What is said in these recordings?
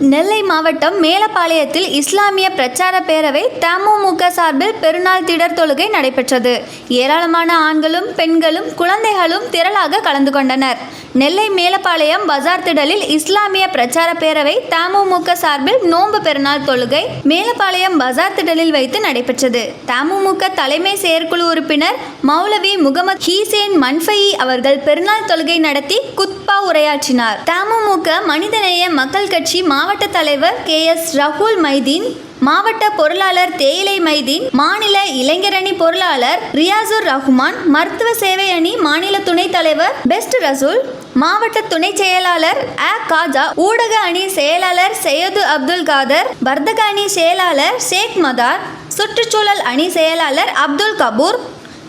நெல்லை மாவட்டம் மேலப்பாளையத்தில் இஸ்லாமிய பிரச்சார பேரவை தமுமுக சார்பில் பெருநாள் திடர் தொழுகை நடைபெற்றது. ஏராளமான ஆண்களும் பெண்களும் குழந்தைகளும் திரளாக கலந்து கொண்டனர். நெல்லை மேலப்பாளையம் பஜார் திடலில் இஸ்லாமிய பிரச்சார பேரவை தமுமுக சார்பில் நோன்பு பெருநாள் தொழுகை மேலப்பாளையம் பஜார் திடலில் வைத்து நடைபெற்றது. தமுமுக தலைமை செயற்குழு உறுப்பினர் மௌலவி முகமது ஹீசேன் மன்ஃபயி அவர்கள் பெருநாள் தொழுகை நடத்தி குத்பா உரையாற்றினார். தமுமுக மனிதநேய மக்கள் கட்சி மாவட்ட தலைவர் கே எஸ் ரகுல் மைதீன் மாவட்ட பொருளாளர் தேயிலை மைதீன் மாநில இளைஞரணி பொருளாளர் ரியாசுர் ரஹ்மான் மருத்துவ சேவை அணி மாநில துணைத் தலைவர் பெஸ்ட் ரசூல் மாவட்ட துணை செயலாளர் அ. காஜா ஊடக அணி செயலாளர் சையது அப்துல் காதர் வர்த்தக அணி செயலாளர் ஷேக் மதார் சுற்றுச்சூழல் அணி செயலாளர் அப்துல் கபூர்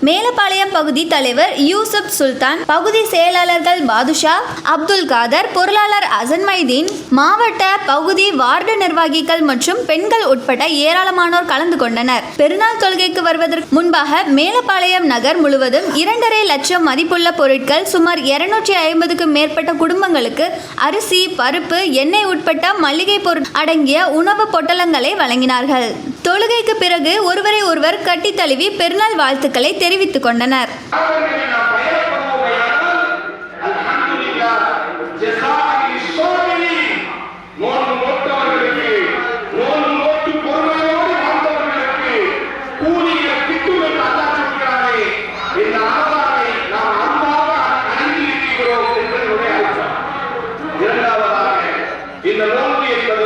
மேலப்பாளையம் பகுதி தலைவர் யூசுப் சுல்தான் பகுதி செயலாளர்கள் பாதுஷா அப்துல் காதர் பொருளாளர் அசன்மைதீன் மாவட்ட பகுதி வார்டு நிர்வாகிகள் மற்றும் பெண்கள் உட்பட ஏராளமானோர் கலந்து கொண்டனர். பெருநாள் தொழுகைக்கு வருவதற்கு முன்பாக மேலப்பாளையம் நகர் முழுவதும் இரண்டரை லட்சம் மதிப்புள்ள பொருட்கள் சுமார் இருநூற்றி ஐம்பதுக்கும் மேற்பட்ட குடும்பங்களுக்கு அரிசி பருப்பு எண்ணெய் உட்பட்ட மளிகை பொருள் அடங்கிய உணவு பொட்டலங்களை வழங்கினார்கள். தொழுகைக்கு பிறகு ஒருவரை ஒருவர் கட்டித் தழுவி பெருநாள் வாழ்த்துக்களை தெரிவித்துக் கொண்டனர். இந்த நோன்பு என்பது